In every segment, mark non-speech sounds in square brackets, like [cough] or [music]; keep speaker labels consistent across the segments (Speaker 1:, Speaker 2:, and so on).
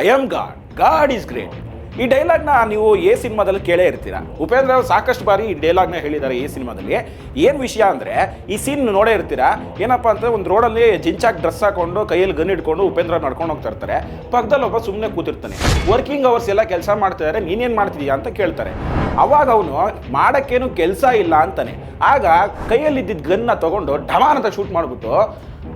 Speaker 1: I am God God is great ಈ ಡೈಲಾಗ್ನ ನೀವು ಎ ಸಿನಿಮಾದಲ್ಲಿ ಕೇಳೇ ಇರ್ತೀರಾ? ಉಪೇಂದ್ರ ಅವರು ಸಾಕಷ್ಟು ಬಾರಿ ಈ ಡೈಲಾಗ್ನ ಹೇಳಿದ್ದಾರೆ ಎ ಸಿನಿಮಾದಲ್ಲಿ. ಏನು ವಿಷಯ ಅಂದರೆ, ಈ ಸೀನ್ ನೋಡೇ ಇರ್ತೀರಾ? ಏನಪ್ಪ ಅಂದರೆ ಒಂದು ರೋಡಲ್ಲಿ ಜಿಂಚಾಕ್ ಡ್ರೆಸ್ ಹಾಕೊಂಡು, ಕೈಯಲ್ಲಿ ಗನ್ ಇಟ್ಕೊಂಡು ಉಪೇಂದ್ರ ನಡ್ಕೊಂಡು ಹೋಗ್ತಾ ಇರ್ತಾರೆ. ಪಕ್ಕದಲ್ಲಿ ಒಬ್ಬ ಸುಮ್ಮನೆ ಕೂತಿರ್ತಾನೆ. ವರ್ಕಿಂಗ್ ಅವರ್ಸ್ ಎಲ್ಲ ಕೆಲಸ ಮಾಡ್ತಿದ್ದಾರೆ ನೀನೇನು ಮಾಡ್ತಿದ್ಯಾ ಅಂತ ಕೇಳ್ತಾರೆ. ಅವಾಗ ಅವನು ಮಾಡೋಕ್ಕೇನು ಕೆಲಸ ಇಲ್ಲ ಅಂತಾನೆ. ಆಗ ಕೈಯಲ್ಲಿದ್ದಿದ್ದ ಗನ್ನ ತಗೊಂಡು ಢಮಾನ ಅಂತ ಶೂಟ್ ಮಾಡಿಬಿಟ್ಟು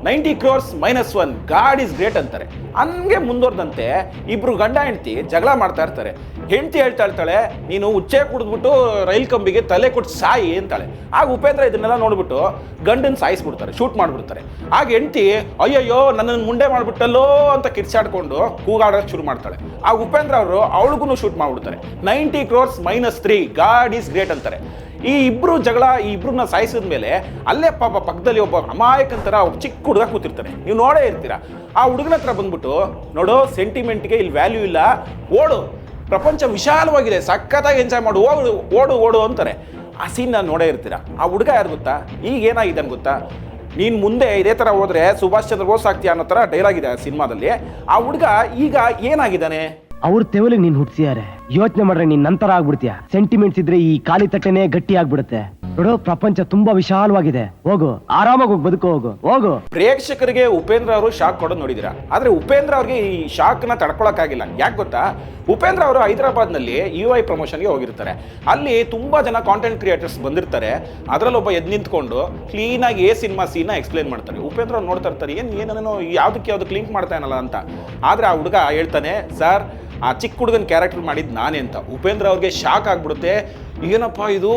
Speaker 1: ninety crores minus one, God is great ಅಂತಾರೆ. ಹಂಗೆ ಮುಂದುವರೆದಂತೆ ಇಬ್ರು ಗಂಡ ಹೆಂಡ್ತಿ ಜಗಳ ಮಾಡ್ತಾ ಇರ್ತಾರೆ. ಹೆಂಡತಿ ಹೇಳ್ತಾ ಇರ್ತಾಳೆ, ನೀನು ಉಚ್ಚೆ ಕುಡಿದ್ಬಿಟ್ಟು ರೈಲ್ ಕಂಬಿಗೆ ತಲೆ ಕೊಟ್ಟು ಸಾಯಿ ಅಂತಾಳೆ. ಆಗ ಉಪೇಂದ್ರ ಇದನ್ನೆಲ್ಲ ನೋಡ್ಬಿಟ್ಟು ಗಂಡನ್ ಸಾಯಿಸ್ಬಿಡ್ತಾರೆ, ಶೂಟ್ ಮಾಡ್ಬಿಡ್ತಾರೆ. ಆಗ ಹೆಂಡ್ತಿ, ಅಯ್ಯಯ್ಯೋ, ನನ್ನನ್ನು ಮುಂಡೆ ಮಾಡ್ಬಿಟ್ಟಲ್ಲೋ ಅಂತ ಕಿರ್ಚಾಡ್ಕೊಂಡು ಕೂಗಾಡೋಕೆ ಶುರು ಮಾಡ್ತಾಳೆ. ಆಗ ಉಪೇಂದ್ರ ಅವರು ಅವಳಿಗೂ ಶೂಟ್ ಮಾಡ್ಬಿಡ್ತಾರೆ. Ninety crores minus three, God is great ಅಂತಾರೆ. ಈ ಇಬ್ರು ಜಗಳ, ಈ ಇಬ್ರನ್ನ ಸಾಯಿಸಿದ ಮೇಲೆ ಅಲ್ಲೇ ಪಾಪ ಪಕ್ಕದಲ್ಲಿ ಒಬ್ಬ ಅಮಾಯಕಂತರ ಒಬ್ಬ ಚಿಕ್ಕ ಹುಡುಗ ಕೂತಿರ್ತಾನೆ. ನೀವು ನೋಡೇ ಇರ್ತೀರಾ. ಆ ಹುಡುಗನ ಹತ್ರ ಬಂದ್ಬಿಟ್ಟು, ನೋಡೋ ಸೆಂಟಿಮೆಂಟ್ಗೆ ಇಲ್ಲಿ ವ್ಯಾಲ್ಯೂ ಇಲ್ಲ, ಓಡು. ಪ್ರಪಂಚ ವಿಶಾಲವಾಗಿದೆ, ಸಖತ್ತಾಗಿ ಎಂಜಾಯ್ ಮಾಡು, ಓಡು ಓಡು ಓಡು ಅಂತಾರೆ. ಆ ಸೀನ್ ನಾನು ನೋಡೇ ಇರ್ತೀರಾ. ಆ ಹುಡುಗ ಯಾರು ಗೊತ್ತಾ? ಈಗ ಏನಾಗಿದೆ ಗೊತ್ತಾ? ನೀನು ಮುಂದೆ ಇದೇ ಥರ ಹೋದ್ರೆ ಸುಭಾಷ್ ಚಂದ್ರ ಬೋಸ್ ಆಗ್ತೀಯ ಅನ್ನೋ ಥರ ಡೈಲಾಗ್ ಇದೆ ಆ ಸಿನಿಮಾದಲ್ಲಿ. ಆ ಹುಡುಗ ಈಗ ಏನಾಗಿದ್ದಾನೆ?
Speaker 2: ಅವ್ರ ತೆವಲಿಗೆ ನೀನ್ ಹುಟ್ಸಿಯಾರೆ ಯೋಚನೆ ಮಾಡ್ರೆ ನೀನ್ ನಂತರ ಆಗ್ಬಿಡ್ತೀಯ? ಸೆಂಟಿಮೆಂಟ್ಸ್ ಇದ್ರೆ ಈ ಖಾಲಿ ತಟ್ಟೆನೆ ಗಟ್ಟಿ ಆಗ್ಬಿಡುತ್ತೆ. ನೋಡು, ಪ್ರಪಂಚ ತುಂಬಾ ವಿಶಾಲವಾಗಿದೆ. ಹೋಗು, ಆರಾಮಾಗಿ ಹೋಗಿ ಬದುಕು, ಹೋಗು ಹೋಗು.
Speaker 1: ಪ್ರೇಕ್ಷಕರಿಗೆ ಉಪೇಂದ್ರ ಅವರು ಶಾಕ್ ಕೊಡೋದು ನೋಡಿದಿರ? ಆದರೆ ಉಪೇಂದ್ರ ಅವ್ರಿಗೆ ಈ ಶಾಕ್ ಶಾಕ್ನ ತಡ್ಕೊಳಕ್ಕಾಗಿಲ್ಲ. ಯಾಕೆ ಗೊತ್ತಾ? ಉಪೇಂದ್ರ ಅವರು ಹೈದರಾಬಾದ್ನಲ್ಲಿ ಯು ಐ ಪ್ರಮೋಷನ್ಗೆ ಹೋಗಿರ್ತಾರೆ. ಅಲ್ಲಿ ತುಂಬಾ ಜನ ಕಾಂಟೆಂಟ್ ಕ್ರಿಯೇಟರ್ಸ್ ಬಂದಿರ್ತಾರೆ. ಅದರಲ್ಲಿ ಒಬ್ಬ ಎದ್ ನಿಂತ್ಕೊಂಡು ಕ್ಲೀನಾಗಿ ಏ ಸಿನಿಮಾ ಸೀನ್ ಎಕ್ಸ್ಪ್ಲೇನ್ ಮಾಡ್ತಾರೆ. ಉಪೇಂದ್ರ ಅವ್ರು ನೋಡ್ತಾ ಇರ್ತಾರೆ, ಏನು ಏನೇನೋ, ಯಾವುದಕ್ಕೆ ಯಾವುದಕ್ಕೆ ಲಿಂಕ್ ಮಾಡ್ತಾನಲ್ಲ ಅಂತ. ಆದ್ರೆ ಆ ಹುಡುಗ ಹೇಳ್ತಾನೆ, ಸರ್ ಆ ಚಿಕ್ಕ ಹುಡುಗನ ಕ್ಯಾರೆಕ್ಟರ್ ಮಾಡಿದ್ದು ನಾನೇ ಅಂತ. ಉಪೇಂದ್ರ ಅವ್ರಿಗೆ ಶಾಕ್ ಆಗ್ಬಿಡುತ್ತೆ. ಏನಪ್ಪ ಇದು?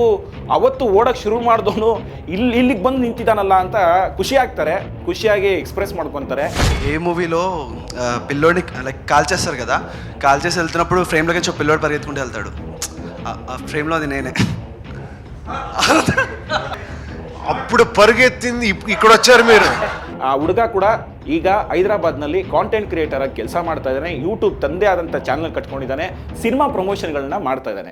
Speaker 1: ಅವತ್ತು ಓಡಕ್ಕೆ ಶುರು ಮಾಡಿದವನು ಇಲ್ಲಿ ಇಲ್ಲಿಗೆ ಬಂದು ನಿಂತಿದ್ದಾನಲ್ಲ ಅಂತ ಖುಷಿ ಆಗ್ತಾರೆ. ಖುಷಿಯಾಗಿ ಎಕ್ಸ್ಪ್ರೆಸ್ ಮಾಡ್ಕೊತಾರೆ.
Speaker 3: ಏ ಮೂವಿಲು ಪಿಲ್ಲೋಣಿ ಲೈಕ್ ಕಾಲ್ಚಸ್ ಸರ್ ಕದಾ ಕಾಲ್ಚಸ್ ಹೇಳ್ತಿನಪ್ಪು ಫ್ರೇಮ್ ಲಗೇಜ್ ಪಿಲ್ಲೋಡ್ ಬರ್ ಎತ್ಕೊಂಡು ಹೇಳ್ತಾಡು. ಫ್ರೇಮ್ಲೋ
Speaker 4: ಅದೇನೇನೆ [laughs] ಅಪ್ಪುಡು ಪರಿಗೆತ್ತಿಂದು ಈ ಕಡೆ ಚರ್ಮಿರು
Speaker 1: ಆ ಹುಡುಗ ಕೂಡ ಈಗ ಹೈದರಾಬಾದ್ನಲ್ಲಿ ಕಾಂಟೆಂಟ್ ಕ್ರಿಯೇಟರ್ ಆಗಿ ಕೆಲಸ ಮಾಡ್ತಾ ಇದ್ದಾನೆ. ಯೂಟ್ಯೂಬ್ ತಂದೆ ಆದಂಥ ಚಾನಲ್ ಕಟ್ಕೊಂಡಿದ್ದಾನೆ. ಸಿನಿಮಾ ಪ್ರಮೋಷನ್ಗಳನ್ನ ಮಾಡ್ತಾ ಇದ್ದಾನೆ.